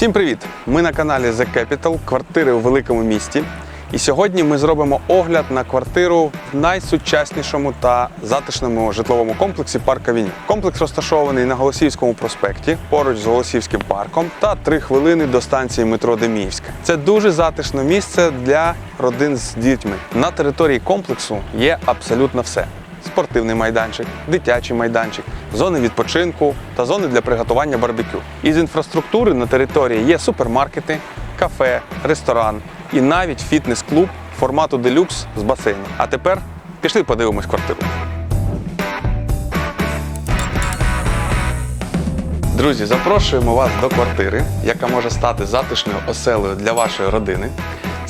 Всім привіт! Ми на каналі The Capital, квартири у великому місті. І сьогодні ми зробимо огляд на квартиру в найсучаснішому та затишному житловому комплексі Парк Авеню. Комплекс розташований на Голосіївському проспекті, поруч з Голосіївським парком, та 3 хвилини до станції метро Деміївська. Це дуже затишне місце для родин з дітьми. На території комплексу є абсолютно все спортивний майданчик, дитячий майданчик, зони відпочинку та зони для приготування барбекю. Із інфраструктури на території є супермаркети, кафе, ресторан і навіть фітнес-клуб формату делюкс з басейном. А тепер пішли подивимось квартиру. Друзі, запрошуємо вас до квартири, яка може стати затишною оселею для вашої родини.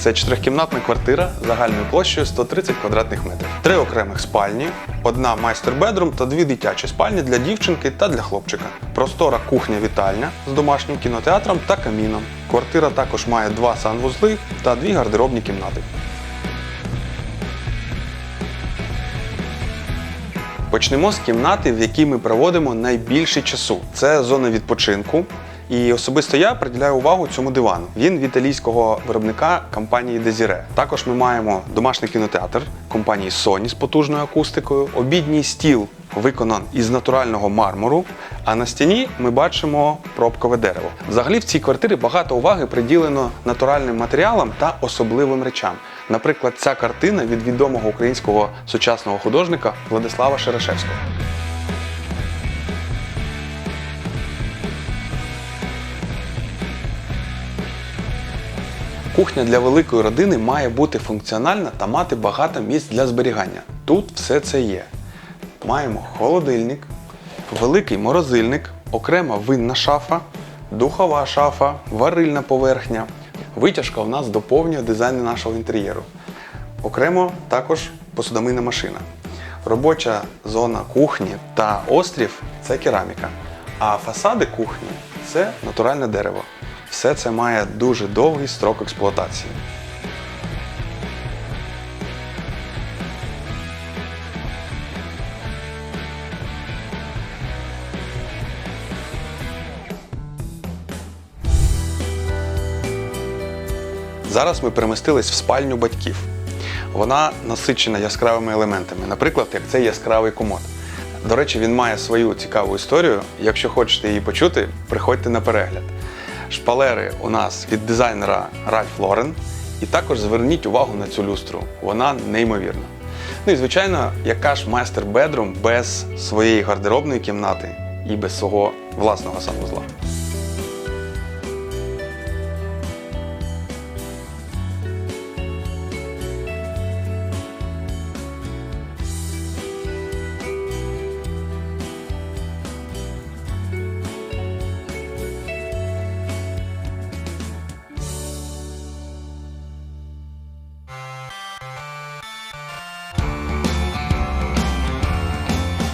Це чотирикімнатна квартира загальною площею 130 квадратних метрів. Три окремих спальні, одна майстер-бедрум та дві дитячі спальні для дівчинки та для хлопчика. Простора кухня-вітальня з домашнім кінотеатром та каміном. Квартира також має два санвузли та дві гардеробні кімнати. Почнемо з кімнати, в якій ми проводимо найбільше часу. Це зона відпочинку. І особисто я приділяю увагу цьому дивану. Він від італійського виробника компанії Desire. Також ми маємо домашній кінотеатр компанії Sony з потужною акустикою, обідній стіл виконан із натурального мармуру. А на стіні ми бачимо пробкове дерево. Взагалі в цій квартирі багато уваги приділено натуральним матеріалам та особливим речам. Наприклад, ця картина від відомого українського сучасного художника Владислава Шерешевського. Кухня для великої родини має бути функціональна та мати багато місць для зберігання. Тут все це є. Маємо холодильник, великий морозильник, окрема винна шафа, духова шафа, варильна поверхня. Витяжка у нас доповнює дизайн нашого інтер'єру. Окремо також посудомийна машина. Робоча зона кухні та острів це кераміка. А фасади кухні це натуральне дерево. Все це має дуже довгий строк експлуатації. Зараз ми перемістились в спальню батьків. Вона насичена яскравими елементами, наприклад, як цей яскравий комод. До речі, він має свою цікаву історію. Якщо хочете її почути, приходьте на перегляд. Шпалери у нас від дизайнера Ральф Лорен. І також зверніть увагу на цю люстру. Вона неймовірна. Ну і звичайно, яка ж майстер бедрум без своєї гардеробної кімнати і без свого власного санвузла.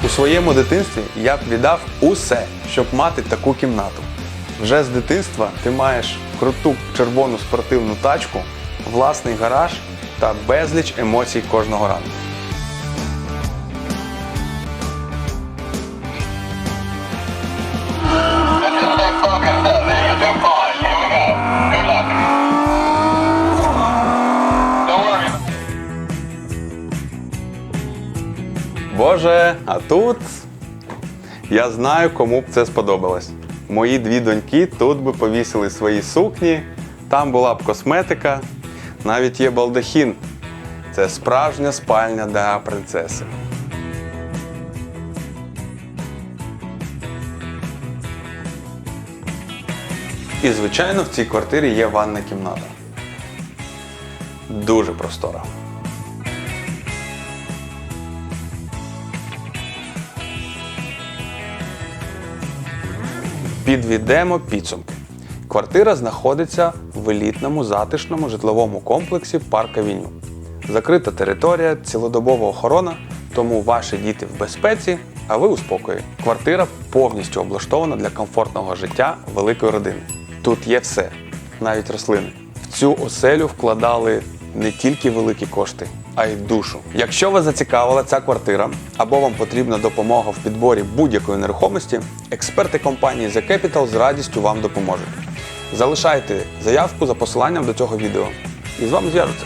У своєму дитинстві я б віддав усе, щоб мати таку кімнату. Вже з дитинства ти маєш круту червону спортивну тачку, власний гараж та безліч емоцій кожного ранку. Боже, а тут я знаю, кому б це сподобалось. Мої дві доньки тут би повісили свої сукні, там була б косметика, навіть є балдахін. Це справжня спальня для принцеси. І, звичайно, в цій квартирі є ванна кімната. Дуже простора. Підведемо підсумки. Квартира знаходиться в елітному затишному житловому комплексі Парк Авеню. Закрита територія, цілодобова охорона, тому ваші діти в безпеці, а ви у спокої. Квартира повністю облаштована для комфортного життя великої родини. Тут є все, навіть рослини. В цю оселю вкладали не тільки великі кошти, а й душу. Якщо вас зацікавила ця квартира або вам потрібна допомога в підборі будь-якої нерухомості, експерти компанії The Capital з радістю вам допоможуть. Залишайте заявку за посиланням до цього відео. І з вами зв'яжуться.